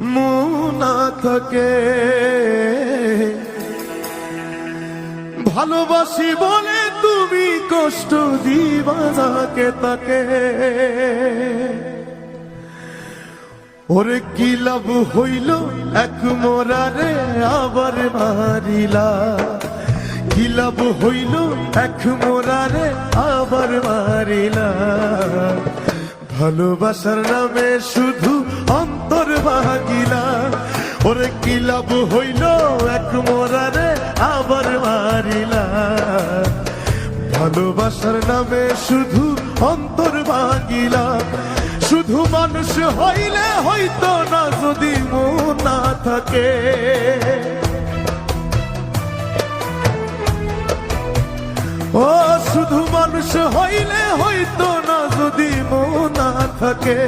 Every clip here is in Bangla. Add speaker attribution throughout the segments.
Speaker 1: মুনা থাকে। ভালোবাসি বলে তুমি কষ্ট দিবা যাকে তাকে। ওরে কি লাভ হইল এক মোরারে আবার মারিলা? কি লাভ হইল এক মোরারে আবার মারিলা? ভালোবাসার নামে শুধু অন্তর ভাগিলা ওরে কি লাভ হইল এক মোরারে আবার মারিলা? ভালোবাসার নামে শুধু অন্তর ভাগিলা শুধু মানুষ হইলে হইতো না যদি মন না থাকে। ও শুধু মানুষ হইলে হইতো না যদি মন থাকে।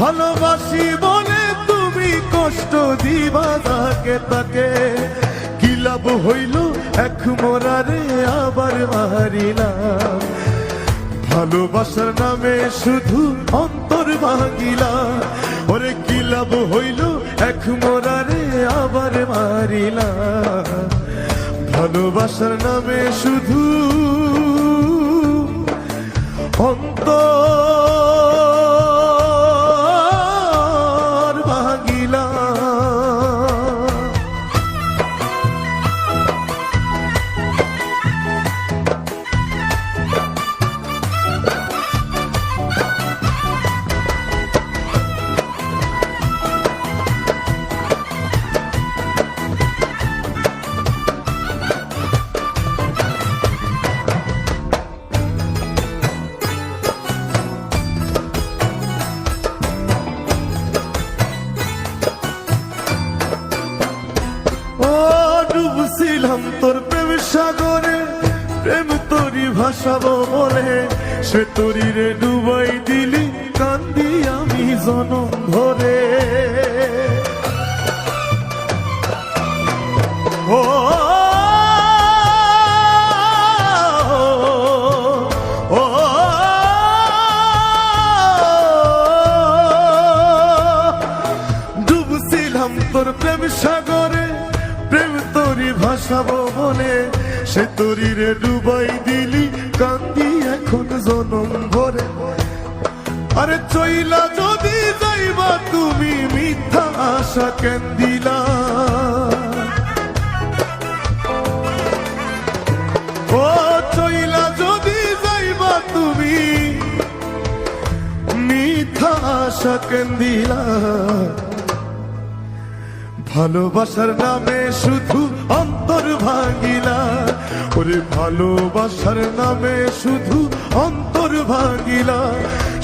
Speaker 1: ভালোবাসি বলে তুমি কষ্ট দিবা তাকে তাকে। কি লাভ হইল এক মোরারে আবার মারিলাম ভালোবাসার নামে শুধু অন্তর ভাঙিলা ওরে, কি লাভ হইল এক মোরারে আবার মারিলা ভালোবাসার নামে শুধু ডুবছিলাম তোর প্রেম সাগরে প্রেম তোরি ভাসাবো বলে সে তরি রে ডুবাই দিলি কান্দি আমি জনম ধরে ও ডুবছিলাম তোর প্রেম সাগরে ভাসাবো বলে সে তরি রে ডুবাই দিলি, কান্দি এখন জনম ভরে। আরে চইলা যদি যাইবা, তুমি মিথ্যা আশা কেন দিলা? ও চইলা যদি যাইবা, তুমি মিথ্যা আশা কেন দিলা? ভালোবাসার নামে শুধু অন্তর ভাঙিলা ওরে ভালোবাসার নামে শুধু অন্তর ভাঙিলা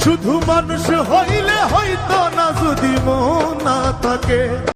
Speaker 1: শুধু মানুষ হইলে হয়তো না যদি মন না থাকে।